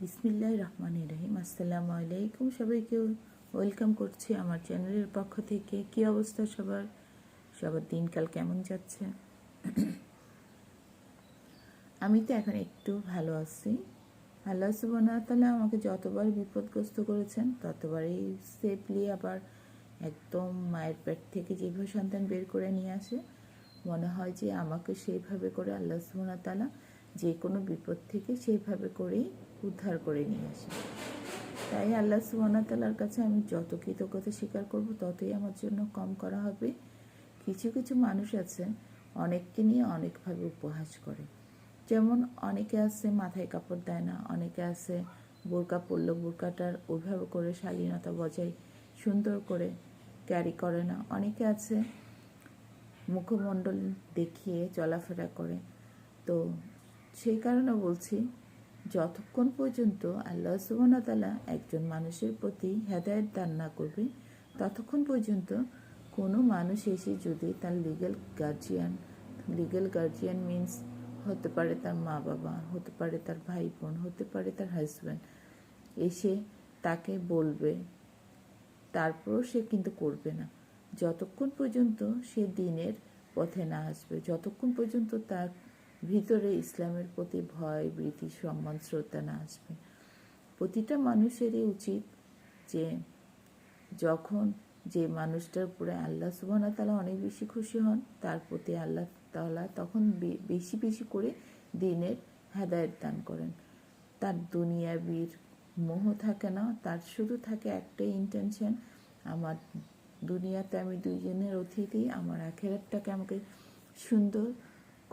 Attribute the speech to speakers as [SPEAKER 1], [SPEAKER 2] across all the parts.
[SPEAKER 1] বিসমিল্লাহ রহমান রহিম। আসসালামু আলাইকুম। সবাইকে ওয়েলকাম করছি আমার চ্যানেলের পক্ষ থেকে। কি অবস্থা সবার? সবার দিনকাল কেমন যাচ্ছে? আমি তো এখন একটু ভালো আছি। আল্লাহ সুবহানাহু ওয়া তাআলা আমাকে যতবার বিপদগ্রস্ত করেছেন, ততবারই সেফলি আবার একদম মায়ের পেট থেকে যেভাবে সন্তান বের করে নিয়ে আসে, মনে হয় যে আমাকে সেইভাবে করে আল্লাহ সুবহানাহু ওয়া তাআলা যে কোনো বিপদ থেকে সেইভাবে করেই উদ্ধার করে নিয়ে আসে। তাই আল্লাহ সুবহানাহু তাআলার কাছে আমি যত কৃতজ্ঞতা স্বীকার করব, ততই আমার জন্য কম করা হবে। কিছু কিছু মানুষ আছে অনেককে নিয়ে অনেকভাবে উপহাস করে। যেমন অনেকে আছে মাথায় কাপড় দেয় না, অনেকে আছে বোরকা পরলো বোরকাটার ওইভাবে করে শালীনতা বজায় সুন্দর করে ক্যারি করে না। অনেকে আছে মুখমণ্ডল দেখিয়ে চলাফেরা করে। তো সেই কারণে বলছি, যতক্ষণ পর্যন্ত আল্লাহ সুবহানাহু একজন মানুষের প্রতি হেদায়েত দান না করবে, ততক্ষণ পর্যন্ত কোনো মানুষ এসে যদি তার legal guardian legal guardian means হতে পারে তার মা বাবা হতে পারে তার ভাই বোন হতে পারে তার হাজব্যান্ড এসে তাকে বলবে, তারপরও সে কিন্তু করবে না। যতক্ষণ পর্যন্ত সে দিনের পথে না আসবে, যতক্ষণ পর্যন্ত তার ভিতরে ইসলামের প্রতি ভয়, ভীতি, সম্মান, শ্রদ্ধা না আসবে। প্রতিটা মানুষেরই উচিত যে যখন যে মানুষটার উপরে আল্লাহ সুবহানাহু ওয়া তাআলা অনেক বেশি খুশি হন, তার প্রতি আল্লাহ তালা তখন বেশি বেশি করে দিনের হেদায়েত দান করেন। তার দুনিয়াবির মোহ থাকে না, তার শুধু থাকে একটাই ইন্টেনশন আমার দুনিয়াতে আমি দুইজনের অতিথি, আমার আখেরাতটাকে আমাকে সুন্দর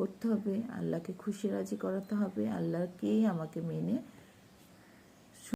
[SPEAKER 1] করতে হবে আল্লাহকে খুশি রাজি করাতে হবে আল্লাহকেই আমাকে মেনে